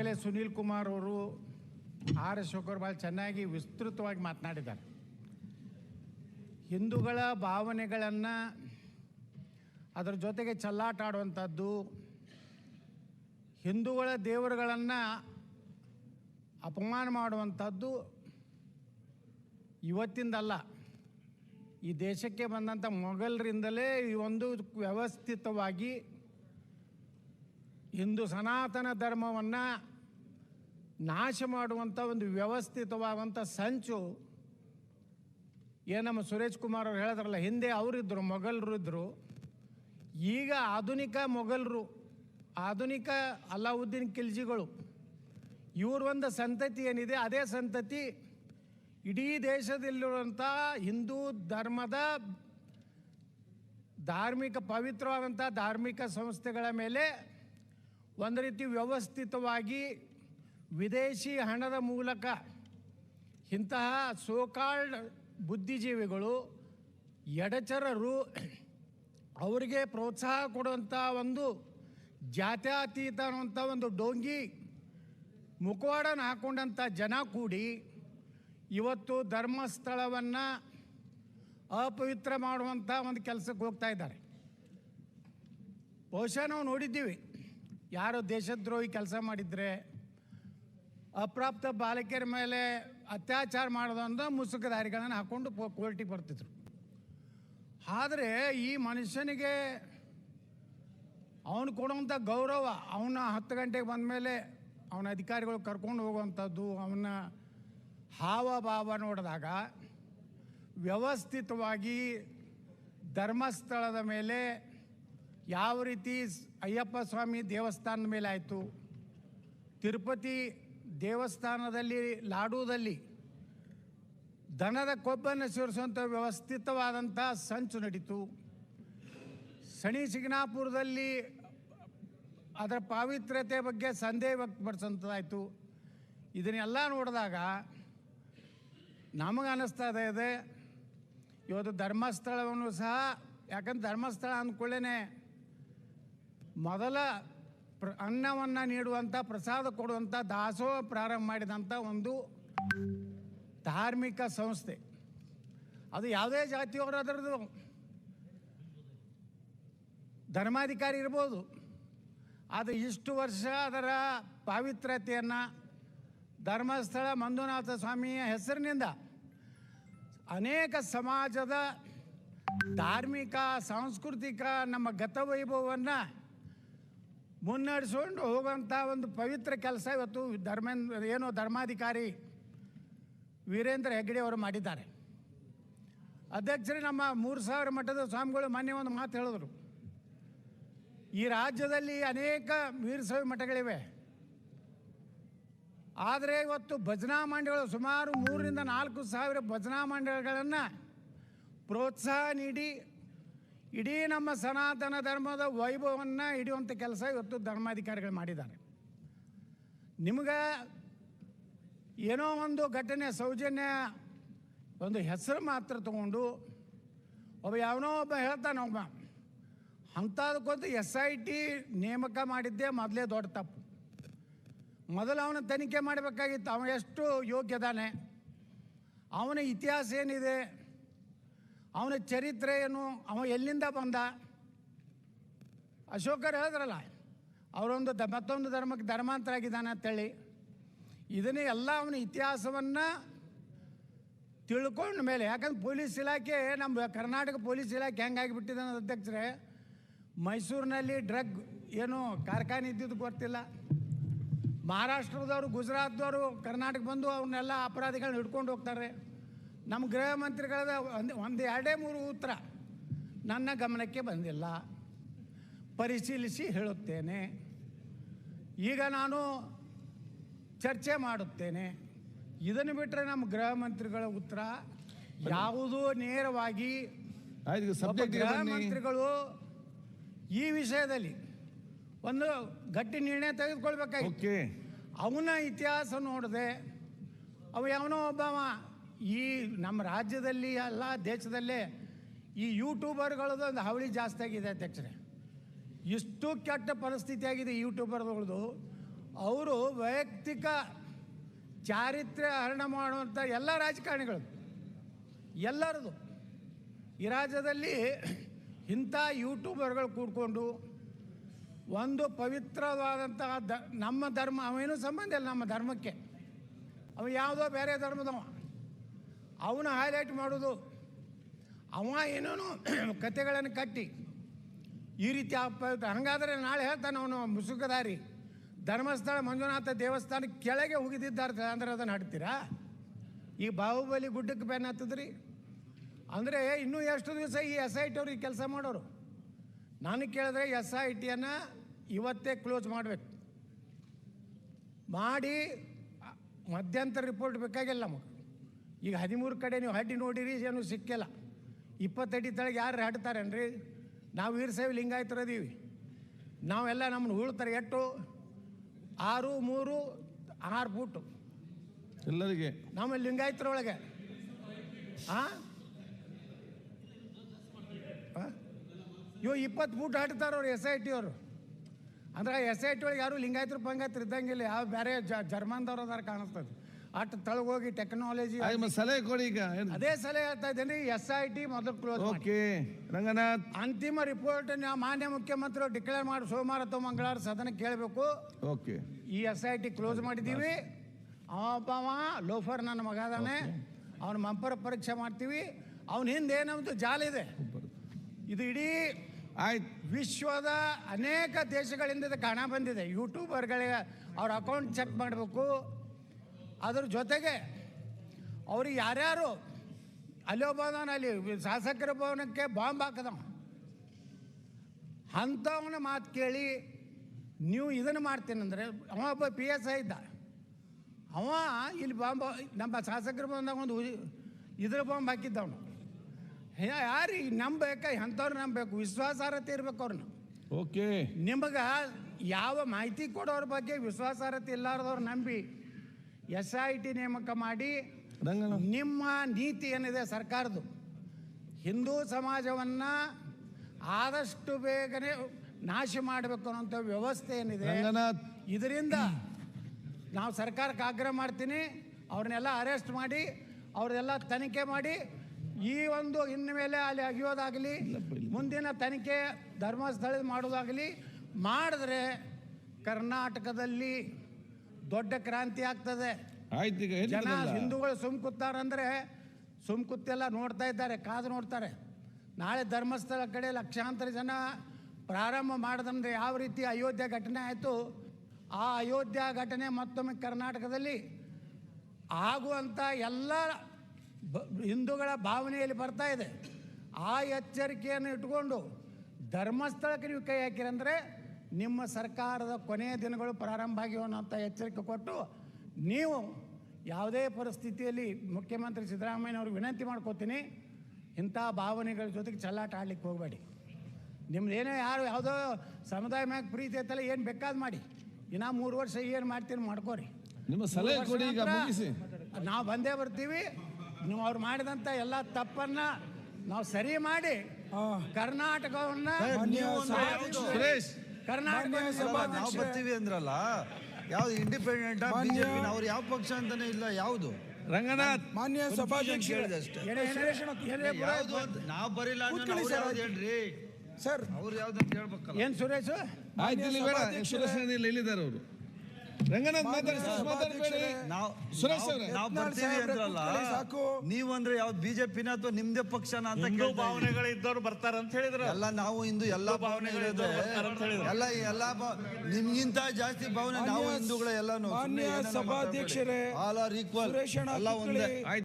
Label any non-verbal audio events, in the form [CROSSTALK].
ಈಗಾಗಲೇ ಸುನೀಲ್ ಕುಮಾರ್ ಅವರು ಆರ್ ಅಶೋಕರ್ ಭಾಳ ಚೆನ್ನಾಗಿ ವಿಸ್ತೃತವಾಗಿ ಮಾತನಾಡಿದ್ದಾರೆ. ಹಿಂದೂಗಳ ಭಾವನೆಗಳನ್ನು ಅದರ ಜೊತೆಗೆ ಚಲ್ಲಾಟ ಆಡುವಂಥದ್ದು, ಹಿಂದೂಗಳ ದೇವರುಗಳನ್ನು ಅಪಮಾನ ಮಾಡುವಂಥದ್ದು ಇವತ್ತಿಂದಲ್ಲ. ಈ ದೇಶಕ್ಕೆ ಬಂದಂಥ ಮೊಘಲರಿಂದಲೇ ಈ ಒಂದು ವ್ಯವಸ್ಥಿತವಾಗಿ ಹಿಂದೂ ಸನಾತನ ಧರ್ಮವನ್ನು ನಾಶ ಮಾಡುವಂಥ ಒಂದು ವ್ಯವಸ್ಥಿತವಾದಂಥ ಸಂಚು. ಏನು ನಮ್ಮ ಸುರೇಶ್ ಕುಮಾರ್ ಅವ್ರು ಹೇಳಿದ್ರಲ್ಲ, ಹಿಂದೆ ಅವರಿದ್ದರು ಮೊಘಲರು ಇದ್ದರು ಈಗ ಆಧುನಿಕ ಮೊಘಲರು, ಆಧುನಿಕ ಅಲ್ಲಾವುದ್ದೀನ್ ಖಿಲ್ಜಿಗಳು, ಇವ್ರ ಒಂದು ಸಂತತಿ ಏನಿದೆ, ಅದೇ ಸಂತತಿ ಇಡೀ ದೇಶದಲ್ಲಿರುವಂಥ ಹಿಂದೂ ಧರ್ಮದ ಧಾರ್ಮಿಕ ಪವಿತ್ರವಾದಂಥ ಧಾರ್ಮಿಕ ಸಂಸ್ಥೆಗಳ ಮೇಲೆ ಒಂದು ರೀತಿ ವ್ಯವಸ್ಥಿತವಾಗಿ ವಿದೇಶಿ ಹಣದ ಮೂಲಕ ಇಂತಹ ಸೋಕಾಲ್ಡ್ ಬುದ್ಧಿಜೀವಿಗಳು ಎಡಚರರು ಅವರಿಗೆ ಪ್ರೋತ್ಸಾಹ ಕೊಡುವಂಥ ಒಂದು ಜಾತ್ಯಾತೀತ ಅನ್ನುವಂಥ ಒಂದು ಡೋಂಗಿ ಮುಖವಾಡನ ಹಾಕ್ಕೊಂಡಂಥ ಜನ ಕೂಡಿ ಇವತ್ತು ಧರ್ಮಸ್ಥಳವನ್ನು ಅಪವಿತ್ರ ಮಾಡುವಂಥ ಒಂದು ಕೆಲಸಕ್ಕೆ ಹೋಗ್ತಾ ಇದ್ದಾರೆ. ಬಹುಶಃ ನಾವು ನೋಡಿದ್ದೀವಿ. ಯಾರು ದೇಶದ್ರೋಹಿ ಕೆಲಸ ಮಾಡಿದರೆ ಅಪ್ರಾಪ್ತ ಬಾಲಕಿಯರ ಮೇಲೆ ಅತ್ಯಾಚಾರ ಮಾಡೋದಂದ್ರೆ ಮುಸುಕದಾರಿಗಳನ್ನು ಹಾಕ್ಕೊಂಡು ಕೋರ್ಟಿಗೆ ಬರ್ತಿದ್ರು. ಆದರೆ ಈ ಮನುಷ್ಯನಿಗೆ ಅವನು ಕೊಡುವಂಥ ಗೌರವ, ಅವನ ಹತ್ತು ಗಂಟೆಗೆ ಬಂದ ಮೇಲೆ ಅವನ ಅಧಿಕಾರಿಗಳು ಕರ್ಕೊಂಡು ಹೋಗುವಂಥದ್ದು, ಅವನ ಹಾವಭಾವ ನೋಡಿದಾಗ ವ್ಯವಸ್ಥಿತವಾಗಿ ಧರ್ಮಸ್ಥಳದ ಮೇಲೆ ಯಾವ ರೀತಿ ಅಯ್ಯಪ್ಪ ಸ್ವಾಮಿ ದೇವಸ್ಥಾನದ ಮೇಲೆ ಆಯಿತು, ತಿರುಪತಿ ದೇವಸ್ಥಾನದಲ್ಲಿ ಲಾಡೂದಲ್ಲಿ ದನದ ಕೊಬ್ಬನ್ನು ಸೇರಿಸುವಂಥ ವ್ಯವಸ್ಥಿತವಾದಂಥ ಸಂಚು ನಡೀತು. ಶನಿ ಸಿಗ್ನಾಪುರದಲ್ಲಿ ಅದರ ಪಾವಿತ್ರ್ಯತೆ ಬಗ್ಗೆ ಸಂದೇಹ ವ್ಯಕ್ತಪಡಿಸುವಂಥದ್ದಾಯಿತು. ಇದನ್ನೆಲ್ಲ ನೋಡಿದಾಗ ನಮಗೆ ಅನ್ನಿಸ್ತಾ ಇದೆ, ಇವತ್ತು ಧರ್ಮಸ್ಥಳವನ್ನು ಸಹ, ಯಾಕಂದ್ರೆ ಧರ್ಮಸ್ಥಳ ಅಂದ್ಕೊಳ್ಳೇನೆ, ಮೊದಲ ಪ್ರ ಅನ್ನವನ್ನು ನೀಡುವಂಥ ಪ್ರಸಾದ ಕೊಡುವಂಥ ದಾಸೋಹ ಪ್ರಾರಂಭ ಮಾಡಿದಂಥ ಒಂದು ಧಾರ್ಮಿಕ ಸಂಸ್ಥೆ. ಅದು ಯಾವುದೇ ಜಾತಿಯವರು ಅದರದ್ದು ಧರ್ಮಾಧಿಕಾರಿ ಇರ್ಬೋದು. ಅದು ಇಷ್ಟು ವರ್ಷ ಅದರ ಪಾವಿತ್ರ್ಯತೆಯನ್ನು ಧರ್ಮಸ್ಥಳ ಮಂಜುನಾಥ ಸ್ವಾಮಿಯ ಹೆಸರಿನಿಂದ ಅನೇಕ ಸಮಾಜದ ಧಾರ್ಮಿಕ, ಸಾಂಸ್ಕೃತಿಕ ನಮ್ಮ ಗತವೈಭವವನ್ನು ಮುನ್ನಡೆಸ್ಕೊಂಡು ಹೋಗುವಂಥ ಒಂದು ಪವಿತ್ರ ಕೆಲಸ ಇವತ್ತು ಧರ್ಮೇಂದ್ರ ಏನೋ ಧರ್ಮಾಧಿಕಾರಿ ವೀರೇಂದ್ರ ಹೆಗ್ಗಡೆ ಅವರು ಮಾಡಿದ್ದಾರೆ. ಅಧ್ಯಕ್ಷರೇ, ನಮ್ಮ ಮೂರು ಸಾವಿರ ಮಠದ ಸ್ವಾಮಿಗಳು ಮಾನ್ಯ ಒಂದು ಮಾತು ಹೇಳಿದ್ರು. ಈ ರಾಜ್ಯದಲ್ಲಿ ಅನೇಕ ವೀರಶೈವ ಮಠಗಳಿವೆ. ಆದರೆ ಇವತ್ತು ಭಜನಾ ಮಂಡಳಿಗಳು ಸುಮಾರು ಮೂರರಿಂದ ನಾಲ್ಕು ಸಾವಿರ ಭಜನಾ ಮಂಡಳಿಗಳನ್ನು ಪ್ರೋತ್ಸಾಹ ನೀಡಿ ಇಡೀ ನಮ್ಮ ಸನಾತನ ಧರ್ಮದ ವೈಭವವನ್ನು ಹಿಡಿಯುವಂಥ ಕೆಲಸ ಇವತ್ತು ಧರ್ಮಾಧಿಕಾರಿಗಳು ಮಾಡಿದ್ದಾರೆ. ನಿಮಗೆ ಏನೋ ಒಂದು ಘಟನೆ, ಸೌಜನ್ಯ, ಒಂದು ಹೆಸರು ಮಾತ್ರ ತಗೊಂಡು ಒಬ್ಬ ಯಾವನೋ ಒಬ್ಬ ಹೇಳ್ತಾನೆ, ಒಬ್ಬ ಅಂಥದಕ್ಕೊಂದು ಎಸ್ ಐ ಟಿ ನೇಮಕ ಮಾಡಿದ್ದೇ ಮೊದಲೇ ದೊಡ್ಡ ತಪ್ಪು. ಮೊದಲು ಅವನ ತನಿಖೆ ಮಾಡಬೇಕಾಗಿತ್ತು, ಅವನು ಎಷ್ಟು ಯೋಗ್ಯದಾನೆ, ಅವನ ಇತಿಹಾಸ ಏನಿದೆ ಅವನ ಚರಿತ್ರೆ ಏನು? ಅವ ಎಲ್ಲಿಂದ ಬಂದ? ಅಶೋಕರು ಹೇಳಿದ್ರಲ್ಲ, ಅವರೊಂದು ದ, ಮತ್ತೊಂದು ಧರ್ಮಕ್ಕೆ ಧರ್ಮಾಂತರ ಆಗಿದ್ದಾನೆ ಅಂತೇಳಿ. ಇದನ್ನೇ ಎಲ್ಲ ಅವನ ಇತಿಹಾಸವನ್ನು ತಿಳ್ಕೊಂಡ ಮೇಲೆ, ಯಾಕಂದ್ರೆ ಪೊಲೀಸ್ ಇಲಾಖೆ, ನಮ್ಮ ಕರ್ನಾಟಕ ಪೊಲೀಸ್ ಇಲಾಖೆ ಹೆಂಗಾಗಿಬಿಟ್ಟಿದೆ ಅನ್ನೋದು ಅಧ್ಯಕ್ಷರೇ, ಮೈಸೂರಿನಲ್ಲಿ ಡ್ರಗ್ ಏನು ಕಾರ್ಖಾನೆ ಇದ್ದಿದ್ದು ಗೊತ್ತಿಲ್ಲ. ಮಹಾರಾಷ್ಟ್ರದವರು, ಗುಜರಾತ್ದವರು, ಕರ್ನಾಟಕ ಬಂದು ಅವನ್ನೆಲ್ಲ ಅಪರಾಧಿಗಳನ್ನ ಹಿಡ್ಕೊಂಡು ಹೋಗ್ತಾರೆ. ನಮ್ಮ ಗೃಹ ಮಂತ್ರಿಗಳ ಒಂದು ಒಂದು ಎರಡೇ ಮೂರು ಉತ್ತರ. ನನ್ನ ಗಮನಕ್ಕೆ ಬಂದಿಲ್ಲ. ಪರಿಶೀಲಿಸಿ ಹೇಳುತ್ತೇನೆ. ಈಗ ನಾನು ಚರ್ಚೆ ಮಾಡುತ್ತೇನೆ. ಇದನ್ನು ಬಿಟ್ಟರೆ ನಮ್ಮ ಗೃಹ ಮಂತ್ರಿಗಳ ಉತ್ತರ ಯಾವುದೂ ನೇರವಾಗಿ ಗೃಹ ಮಂತ್ರಿಗಳು ಈ ವಿಷಯದಲ್ಲಿ ಒಂದು ಗಟ್ಟಿ ನಿರ್ಣಯ ತೆಗೆದುಕೊಳ್ಬೇಕಾಗಿತ್ತು. ಅವನ ಇತಿಹಾಸ ನೋಡಿದೆ ಅವ ಯಾವನೋ ಒಬ್ಬವ ಈ ನಮ್ಮ ರಾಜ್ಯದಲ್ಲಿ ಅಲ್ಲ, ದೇಶದಲ್ಲೇ ಈ ಯೂಟ್ಯೂಬರ್ಗಳದ್ದು ಒಂದು ಹಾವಳಿ ಜಾಸ್ತಿ ಆಗಿದೆ ಅಧ್ಯಕ್ಷರೇ. ಇಷ್ಟು ಕೆಟ್ಟ ಪರಿಸ್ಥಿತಿ ಆಗಿದೆ ಯೂಟ್ಯೂಬರ್ಗಳದು ಅವರು ವೈಯಕ್ತಿಕ ಚಾರಿತ್ರ್ಯ ಹರಣ ಮಾಡುವಂಥ ಎಲ್ಲ ರಾಜಕಾರಣಿಗಳು, ಎಲ್ಲರದು. ಈ ರಾಜ್ಯದಲ್ಲಿ ಇಂಥ ಯೂಟ್ಯೂಬರ್ಗಳು ಕೂಡ್ಕೊಂಡು ಒಂದು ಪವಿತ್ರವಾದಂತಹ ದ, ನಮ್ಮ ಧರ್ಮ, ಅವೇನು ಸಂಬಂಧ ಇಲ್ಲ ನಮ್ಮ ಧರ್ಮಕ್ಕೆ. ಅವ ಯಾವುದೋ ಬೇರೆ ಧರ್ಮದವ. ಅವನು ಹೈಲೈಟ್ ಮಾಡೋದು. ಅವ ಏನೇನು [CLEARS THROAT] ಕತೆಗಳನ್ನು ಕಟ್ಟಿ. ಈ ರೀತಿ ಹಂಗಾದರೆ ನಾಳೆ ಹೇಳ್ತಾನೆ ಅವನು ಮುಸುಕದಾರಿ ಧರ್ಮಸ್ಥಳ ಮಂಜುನಾಥ ದೇವಸ್ಥಾನ ಕೆಳಗೆ ಹೋಗಿದ್ದಿದ್ದಾರೆ ಅಂದ್ರೆ ಅದನ್ನು ಹಾಡ್ತೀರಾ ಈ ಬಾಹುಬಲಿ ಗುಡ್ಡಕ್ಕೆ ಬೆನ್ನ ಹತ್ತದ್ರಿ? ಅಂದರೆ ಇನ್ನೂ ಎಷ್ಟು ದಿವಸ ಈ ಎಸ್ ಐ ಟಿ ಅವ್ರಿಗೆ ಕೆಲಸ ಮಾಡೋರು? ನಾನು ಕೇಳಿದ್ರೆ ಎಸ್ ಐ ಟಿಯನ್ನು ಇವತ್ತೇ ಕ್ಲೋಸ್ ಮಾಡಬೇಕು. ಮಾಡಿ ಮಧ್ಯಂತರ ರಿಪೋರ್ಟ್ ಬೇಕಾಗಿಲ್ಲ ನಮಗೆ. ಈಗ ಹದಿಮೂರು ಕಡೆ ನೀವು ಹಡ್ಡಿ ನೋಡಿರಿ ಏನು ಸಿಕ್ಕಿಲ್ಲ. ಇಪ್ಪತ್ತಡಿ ತಳಗೆ ಯಾರು ಹಾಡ್ತಾರೇನ್ರಿ? ನಾವು ವೀರಸೈವ್ ಲಿಂಗಾಯತರದೀವಿ. ಅದೀವಿ ನಾವೆಲ್ಲ ನಮ್ಮನ್ನು ಉಳ್ತಾರೆ ಎಟ್ಟು? ಆರು ಮೂರು ಆರು ಫೂಟು ಎಲ್ಲರಿಗೆ. ನಮ್ಮ ಲಿಂಗಾಯತರೊಳಗೆ. ಹಾಂ? ಇವು ಇಪ್ಪತ್ತು ಫೂಟ್ ಹಾಡ್ತಾರ ಅವ್ರು ಎಸ್ ಐ ಟಿ ಅವರು. ಅಂದ್ರೆ ಎಸ್ ಐ ಟಿ ಒಳಗೆ ಯಾರು ಲಿಂಗಾಯತರು ಪಂಗಾಯತರು ಇದ್ದಂಗಿಲ್ಲ ಯಾವ ಬೇರೆ ಜರ್ಮನ್ದವ್ರು ಅದಾರ ಕಾಣಿಸ್ತದೆ. ಅಷ್ಟು ತಳಗೋಗಿ ಟೆಕ್ನಾಲಜಿ ಸಲಹೆ ಕೊಡಿ ಈಗ. ಅದೇ ಸಲಹೆ ಹೇಳ್ತಾ ಇದ್ದೇನೆ ಎಸ್ ಐ ಟಿ ಮೊದಲು ಕ್ಲೋಸ್ ಓಕೆ ರಂಗನಾಥ್. ಅಂತಿಮ ರಿಪೋರ್ಟ್ ಮಾನ್ಯ ಮುಖ್ಯಮಂತ್ರಿ ಡಿಕ್ಲೇರ್ ಮಾಡಿ ಸೋಮವಾರ ಅಥವಾ ಮಂಗಳವಾರ ಸದನ ಕೇಳಬೇಕು. ಓಕೆ. ಈ ಎಸ್ ಐ ಟಿ ಕ್ಲೋಸ್ ಮಾಡಿದ್ದೀವಿ. ಅವ ಲೋಫರ್ ನನ್ನ ಮಗ ಅದಾನೆ. ಅವನ ಮಂಪರ ಪರೀಕ್ಷೆ ಮಾಡ್ತೀವಿ. ಅವನ ಹಿಂದೆ ಏನಂತ ಜಾಲ ಇದೆ. ಇದು ಇಡೀ ಆಯ್ತು. ವಿಶ್ವದ ಅನೇಕ ದೇಶಗಳಿಂದ ಇದು ಕಾಣ ಬಂದಿದೆ. ಯೂಟ್ಯೂಬರ್ಗಳಿಗೆ ಅವ್ರ ಅಕೌಂಟ್ ಚೆಕ್ ಮಾಡಬೇಕು. ಅದ್ರ ಜೊತೆಗೆ ಅವ್ರಿಗೆ ಯಾರ್ಯಾರು ಅಲ್ಲಿ ಒಬ್ಬದಾನ ಅಲ್ಲಿ ಶಾಸಕರ ಭವನಕ್ಕೆ ಬಾಂಬ್ ಹಾಕದವ. ಅಂಥವನ ಮಾತು ಕೇಳಿ ನೀವು ಇದನ್ನು ಮಾಡ್ತೀನಂದ್ರೆ ಅವ ಒಬ್ಬ ಪಿ ಎಸ್ ಐ ಇದ್ದ ಅವ ಇಲ್ಲಿ ಬಾಂಬ್ ನಮ್ಮ ಶಾಸಕರ ಭವನದಾಗ ಒಂದು ಇದ್ರ ಬಾಂಬ್ ಹಾಕಿದ್ದವನು. ಯಾರು ನಂಬಬೇಕ? ಅಂಥವ್ರು ನಂಬಬೇಕು. ವಿಶ್ವಾಸಾರ್ಹತೆ ಇರ್ಬೇಕು ಅವ್ರನ್ನ. ಓಕೆ. ನಿಮಗೆ ಯಾವ ಮಾಹಿತಿ ಕೊಡೋರ ಬಗ್ಗೆ ವಿಶ್ವಾಸಾರ್ಹತೆ ಇಲ್ಲಾರ್ದವ್ರು ನಂಬಿ. ಎಸ್ ಐ ಟಿ ನೇಮಕ ಮಾಡಿ ನಿಮ್ಮ ನೀತಿ ಏನಿದೆ ಸರ್ಕಾರದ್ದು? ಹಿಂದೂ ಸಮಾಜವನ್ನು ಆದಷ್ಟು ಬೇಗನೆ ನಾಶ ಮಾಡಬೇಕು ಅನ್ನೋಂಥ ವ್ಯವಸ್ಥೆ ಏನಿದೆ? ಇದರಿಂದ ನಾವು ಸರ್ಕಾರಕ್ಕೆ ಆಗ್ರಹ ಮಾಡ್ತೀನಿ. ಅವ್ರನ್ನೆಲ್ಲ ಅರೆಸ್ಟ್ ಮಾಡಿ ಅವ್ರನ್ನೆಲ್ಲ ತನಿಖೆ ಮಾಡಿ ಈ ಒಂದು ಇನ್ನು ಮೇಲೆ ಅಲ್ಲಿ ಅಗಿಯೋದಾಗಲಿ ಮುಂದಿನ ತನಿಖೆ ಧರ್ಮಸ್ಥಳ ಮಾಡೋದಾಗಲಿ ಮಾಡಿದ್ರೆ ಕರ್ನಾಟಕದಲ್ಲಿ ದೊಡ್ಡ ಕ್ರಾಂತಿ ಆಗ್ತದೆ. ಆಯ್ತು ಈಗ ಜನ. ಹಿಂದೂಗಳು ಸುಮ್ ಕೂತಾರಂದ್ರೆ ಸುಮ್ ಕೂತೆಲ್ಲ ನೋಡ್ತಾ ಇದ್ದಾರೆ ಕಾದು ನೋಡ್ತಾರೆ. ನಾಳೆ ಧರ್ಮಸ್ಥಳ ಕಡೆ ಲಕ್ಷಾಂತರ ಜನ ಪ್ರಾರಂಭ ಮಾಡಿದಂದ್ರೆ ಯಾವ ರೀತಿ ಅಯೋಧ್ಯೆ ಘಟನೆ ಆಯಿತು? ಆ ಅಯೋಧ್ಯ ಘಟನೆ ಮತ್ತೊಮ್ಮೆ ಕರ್ನಾಟಕದಲ್ಲಿ ಆಗುವಂಥ ಎಲ್ಲ ಹಿಂದೂಗಳ ಭಾವನೆಯಲ್ಲಿ ಬರ್ತಾ ಇದೆ. ಆ ಎಚ್ಚರಿಕೆಯನ್ನು ಇಟ್ಕೊಂಡು ಧರ್ಮಸ್ಥಳಕ್ಕೆ ನೀವು ಕೈ ಹಾಕಿರಂದ್ರೆ ನಿಮ್ಮ ಸರ್ಕಾರದ ಕೊನೆಯ ದಿನಗಳು ಪ್ರಾರಂಭ ಆಗಿವೆ ಅನ್ನೋಂಥ ಎಚ್ಚರಿಕೆ ಕೊಟ್ಟು ನೀವು ಯಾವುದೇ ಪರಿಸ್ಥಿತಿಯಲ್ಲಿ ಮುಖ್ಯಮಂತ್ರಿ ಸಿದ್ದರಾಮಯ್ಯನವ್ರಿಗೆ ವಿನಂತಿ ಮಾಡ್ಕೋತೀನಿ ಇಂಥ ಭಾವನೆಗಳ ಜೊತೆಗೆ ಚಲ್ಲಾಟ ಆಡ್ಲಿಕ್ಕೆ ಹೋಗಬೇಡಿ. ನಿಮ್ದು ಏನೋ ಯಾರು ಯಾವುದೋ ಸಮುದಾಯ ಮ್ಯಾಗ ಪ್ರೀತಿ ಐತಲ್ಲ ಏನು ಬೇಕಾದ್ ಮಾಡಿ. ಇನ್ನೂ ಮೂರು ವರ್ಷ ಏನು ಮಾಡ್ತೀನಿ ಮಾಡ್ಕೋರಿ. ನಿಮ್ಮ ಸಲಹೆ ಕೊಡಿ ಈಗ ಮುಗಿಸಿ. ನಾವು ಬಂದೇ ಬರ್ತೀವಿ. ನೀವು ಅವ್ರು ಮಾಡಿದಂಥ ಎಲ್ಲ ತಪ್ಪನ್ನು ನಾವು ಸರಿ ಮಾಡಿ ಕರ್ನಾಟಕವನ್ನು ಸುರೇಶ್ ನಾವು ಬರ್ತೀವಿ ಅಂದ್ರಲ್ಲ ಯಾವ್ದು ಇಂಡಿಪೆಂಡೆಂಟ್ ಬಿಜೆಪಿ ಅವ್ರು ಯಾವ ಪಕ್ಷ ಅಂತಾನೆ ಇಲ್ಲ ಯಾವುದು? ರಂಗನಾಥ್ ಮಾನ್ಯ ಸಭಾಧ್ಯಕ್ಷ? ಯಾವ್ದು ಅಂತ ನಾವು ಬರಿಲ್ಲ ಅವ್ರು. ಯಾವ್ದು ಹೇಳ್ರಿ? ಸರ್. ಅವ್ರು ಯಾವ್ದಂತ ಹೇಳ್ಬೇಕಲ್ಲ. ಏನ್ ಸುರೇಶ್? ಆಯ್ತು ಇಲ್ಲಿ ಬೇಡ ಸುರೇಶ್ ಇಲ್ಲ ಇಲ್ಲಿದ್ದಾರೆ ಅವರು. ರಂಗನಾಥ್ ಮಾತಾಡಿ ಮಾತಾಡಬೇಡಿ. ನಾವು ಸುರೇಶ್ ಅವರೇ. ನಾವು ಬರ್ತೀವಿ ಅಂದ್ರಲ್ಲ ಸಾಕು. ಅಂದ್ರೆ ಯಾವ್ದು ಬಿಜೆಪಿನ ಅಥವಾ ನಿಮ್ದೇ ಪಕ್ಷನ ಅಂತ ಹಿಂದೂ. ಭಾವನೆಗಳಿದ್ದವ್ರು ಬರ್ತಾರ ಅಂತ ಹೇಳಿದ್ರು. ಎಲ್ಲ ನಾವು ಇಂದು ಎಲ್ಲಾ ಭಾವನೆ ಅಂತ ಎಲ್ಲ ಎಲ್ಲ ಎಲ್ಲಾ ನಿಮ್ಗಿಂತ ಜಾಸ್ತಿ ಭಾವನೆ ನಾವು ಹಿಂದೂಗಳ ಎಲ್ಲಾನು ಸಭಾಧ್ಯಕ್ಷರೇ, ಆಲ್ ಆರ್ ಈಕ್ವಲ್ ಎಲ್ಲ ಒಂದೇ.